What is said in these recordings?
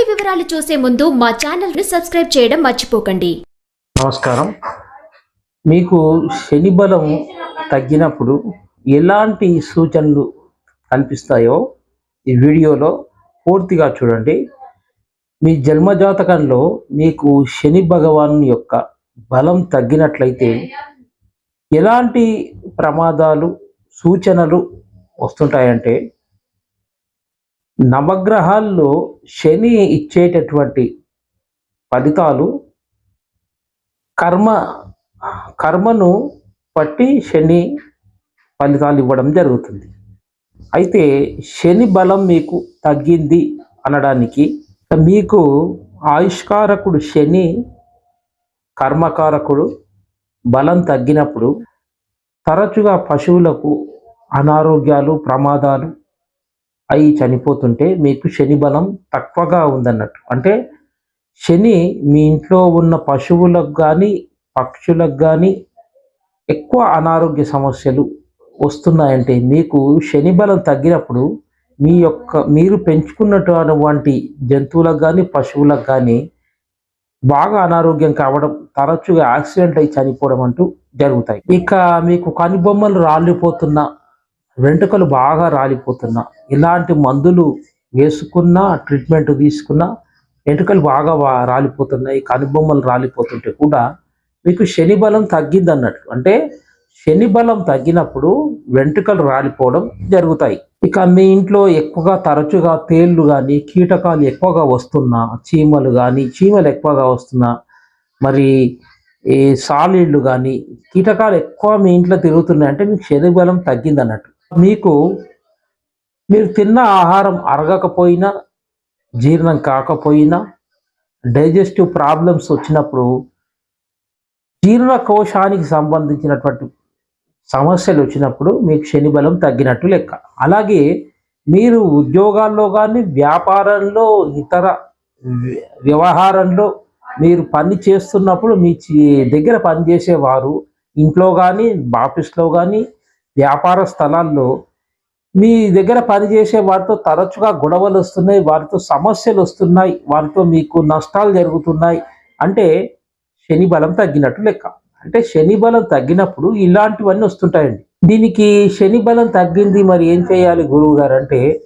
పూర్తి వివరాలు చూసే ముందు మా ఛానల్ని సబ్స్క్రైబ్ చేయడం మర్చిపోకండి. నమస్కారం. మీకు శని బలం తగ్గినప్పుడు ఎలాంటి సూచనలు కనిపిస్తాయో ఈ వీడియోలో పూర్తిగా చూడండి. మీ జన్మజాతకంలో మీకు శని భగవాన్ యొక్క బలం తగ్గినట్లయితే ఎలాంటి ప్రమాదాలు సూచనలు వస్తుంటాయంటే నవగ్రహాల్లో శని ఇచ్చేటటువంటి ఫలితాలు కర్మ కర్మను పట్టి శని ఫలితాలు ఇవ్వడం జరుగుతుంది. అయితే శని బలం మీకు తగ్గింది అనడానికి మీకు ఆయుష్కారకుడు శని కర్మకారకుడు బలం తగ్గినప్పుడు తరచుగా పశువులకు అనారోగ్యాలు ప్రమాదాలు అయి చనిపోతుంటే మీకు శని బలం తక్కువగా ఉందన్నట్టు. అంటే శని మీ ఇంట్లో ఉన్న పశువులకు కానీ పక్షులకు కానీ ఎక్కువ అనారోగ్య సమస్యలు వస్తున్నాయంటే మీకు శని బలం తగ్గినప్పుడు మీ యొక్క మీరు పెంచుకున్నటువంటి జంతువులకు కానీ పశువులకు కానీ బాగా అనారోగ్యం కావడం తరచుగా యాక్సిడెంట్ అయి చనిపోవడం అంటూ జరుగుతాయి. ఇక మీకు కనుబొమ్మలు రాలిపోతున్నా వెంట్రుకలు బాగా రాలిపోతున్నా ఇలాంటి మందులు వేసుకున్నా ట్రీట్మెంట్ తీసుకున్నా వెంట్రుకలు బాగా రాలిపోతున్నాయి కనుబొమ్మలు రాలిపోతుంటే కూడా మీకు శని బలం తగ్గింది అన్నట్టు అంటే శని బలం తగ్గినప్పుడు వెంట్రుకలు రాలిపోవడం జరుగుతాయి. ఇక మీ ఇంట్లో ఎక్కువగా తరచుగా తేళ్ళు కానీ కీటకాలు ఎక్కువగా వస్తున్నా చీమలు కానీ చీమలు ఎక్కువగా వస్తున్నా మరి ఈ సాలీళ్ళు కానీ కీటకాలు ఎక్కువ మీ ఇంట్లో తిరుగుతున్నాయి అంటే మీకు శని బలం తగ్గింది అన్నట్టు మీకు మీరు తిన్న ఆహారం అరగకపోయినా జీర్ణం కాకపోయినా డైజెస్టివ్ ప్రాబ్లమ్స్ వచ్చినప్పుడు జీర్ణకోశానికి సంబంధించినటువంటి సమస్యలు వచ్చినప్పుడు మీకు శని బలం తగ్గినట్టు లెక్క. అలాగే మీరు ఉద్యోగాల్లో కానీ వ్యాపారంలో ఇతర వ్యవహారంలో మీరు పని చేస్తున్నప్పుడు మీ దగ్గర పనిచేసేవారు ఇంట్లో కానీ ఆఫీస్లో కానీ వ్యాపార స్థలాల్లో మీ దగ్గర పనిచేసే వారితో తరచుగా గొడవలు వస్తున్నాయి వారితో సమస్యలు వస్తున్నాయి వారితో మీకు నష్టాలు జరుగుతున్నాయి. అంటే శని బలం తగ్గినట్టు లెక్క. అంటే శని బలం తగ్గినప్పుడు ఇలాంటివన్నీ వస్తుంటాయండి. దీనికి శని బలం తగ్గింది మరి ఏం చేయాలి గురువు గారు అంటే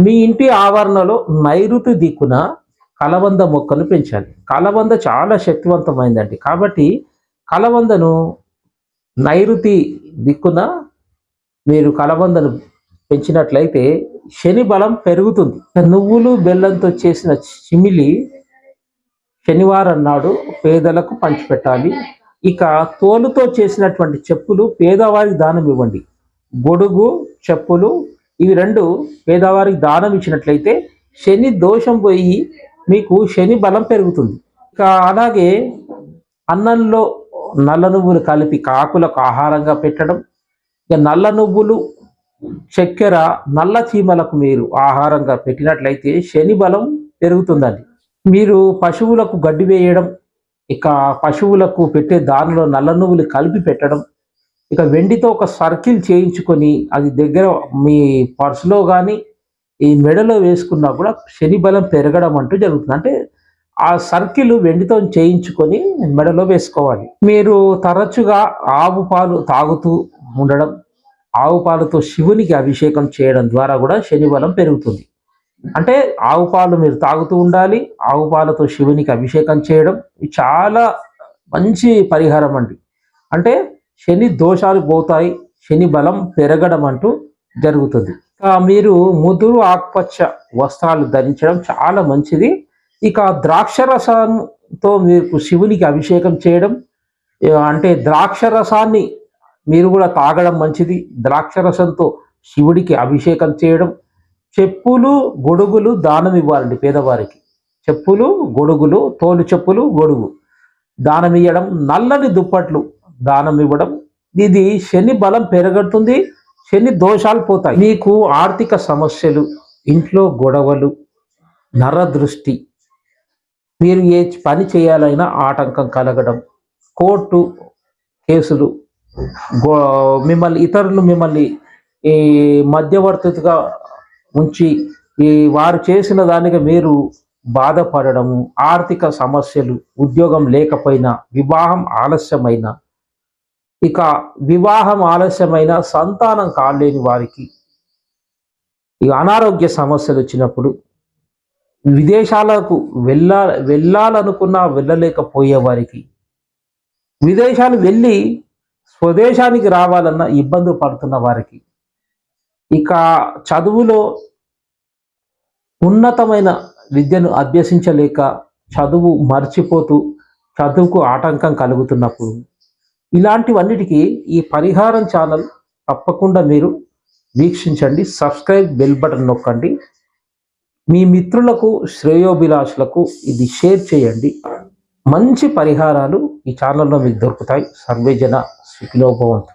మీ ఇంటి ఆవరణలో నైరుతి దిక్కున కలబంద మొక్కను పెంచాలి. కలబంద చాలా శక్తివంతమైందండి. కాబట్టి కలబందను నైరుతి దిక్కున మీరు కలబందను పెంచినట్లయితే శని బలం పెరుగుతుంది. నువ్వులు బెల్లంతో చేసిన చిమిలి శనివారం నాడు పేదలకు పంచిపెట్టాలి. ఇక తోలుతో చేసినటువంటి చెప్పులు పేదవారికి దానం ఇవ్వండి. గొడుగు చెప్పులు ఇవి రెండు పేదవారికి దానం ఇచ్చినట్లయితే శని దోషం పోయి మీకు శని బలం పెరుగుతుంది. ఇక అలాగే అన్నంలో నల్ల నువ్వులు కలిపి కాకులకు ఆహారంగా పెట్టడం ఇక నల్ల నువ్వులు చక్కెర నల్ల చీమలకు మీరు ఆహారంగా పెట్టినట్లయితే శని బలం పెరుగుతుందండి. మీరు పశువులకు గడ్డి వేయడం ఇక పశువులకు పెట్టే దానిలో నల్ల నువ్వులు కలిపి పెట్టడం ఇక వెండితో ఒక సర్కిల్ చేయించుకొని అది దగ్గర మీ పర్సులో కానీ ఈ మెడలో వేసుకున్నా కూడా శని బలం పెరగడం అంటూ జరుగుతుంది. అంటే ఆ సర్కిల్ వెండితో చేయించుకొని మెడలో వేసుకోవాలి. మీరు తరచుగా ఆవు పాలు తాగుతూ ఉండడం ఆవు పాలతో శివునికి అభిషేకం చేయడం ద్వారా కూడా శని బలం పెరుగుతుంది. అంటే ఆవు పాలు మీరు తాగుతూ ఉండాలి ఆవు పాలతో శివునికి అభిషేకం చేయడం చాలా మంచి పరిహారం అండి. అంటే శని దోషాలు పోతాయి శని బలం పెరగడం అంటూ జరుగుతుంది. మీరు ముదురు ఆకుపచ్చ వస్త్రాలు ధరించడం చాలా మంచిది. ఇక ద్రాక్ష రసంతో మీకు శివునికి అభిషేకం చేయడం అంటే ద్రాక్ష రసాన్ని మీరు కూడా తాగడం మంచిది. ద్రాక్ష రసంతో శివుడికి అభిషేకం చేయడం. చెప్పులు గొడుగులు దానం ఇవ్వాలండి పేదవారికి. చెప్పులు గొడుగులు తోలు చెప్పులు గొడుగు దానం ఇవ్వడం నల్లని దుప్పట్లు దానం ఇవ్వడం. ఇది శని బలం పెరగడుతుంది. శని దోషాలు పోతాయి. మీకు ఆర్థిక సమస్యలు ఇంట్లో గొడవలు నరదృష్టి మీరు ఏ పని చేయాలైనా ఆటంకం కలగడం. కోర్టు కేసులు మిమ్మల్ని ఇతరులు మిమ్మల్ని ఈ మధ్యవర్తిగా ఉంచి ఈ వారు చేసిన దానికి మీరు బాధపడడము ఆర్థిక సమస్యలు ఉద్యోగం లేకపోయినా వివాహం ఆలస్యమైన ఇక వివాహం ఆలస్యమైన సంతానం కాలేని వారికి ఇక అనారోగ్య సమస్యలు వచ్చినప్పుడు విదేశాలకు వెళ్ళా వెళ్ళాలనుకున్నా వెళ్ళలేకపోయే వారికి విదేశాలు వెళ్ళి స్వదేశానికి రావాలన్న ఇబ్బంది పడుతున్న వారికి ఇక చదువులో ఉన్నతమైన విద్యను అభ్యసించలేక చదువు మర్చిపోతూ చదువుకు ఆటంకం కలుగుతున్నప్పుడు ఇలాంటివన్నిటికీ ఈ పరిహారం ఛానల్ తప్పకుండా మీరు వీక్షించండి సబ్స్క్రైబ్ బెల్ బటన్ నొక్కండి. మీ మిత్రులకు శ్రేయోభిలాషులకు ఇది షేర్ చేయండి. మంచి పరిహారాలు ఈ ఛానల్లో మీకు దొరుకుతాయి. సర్వేజన సుఖినోభవంతు.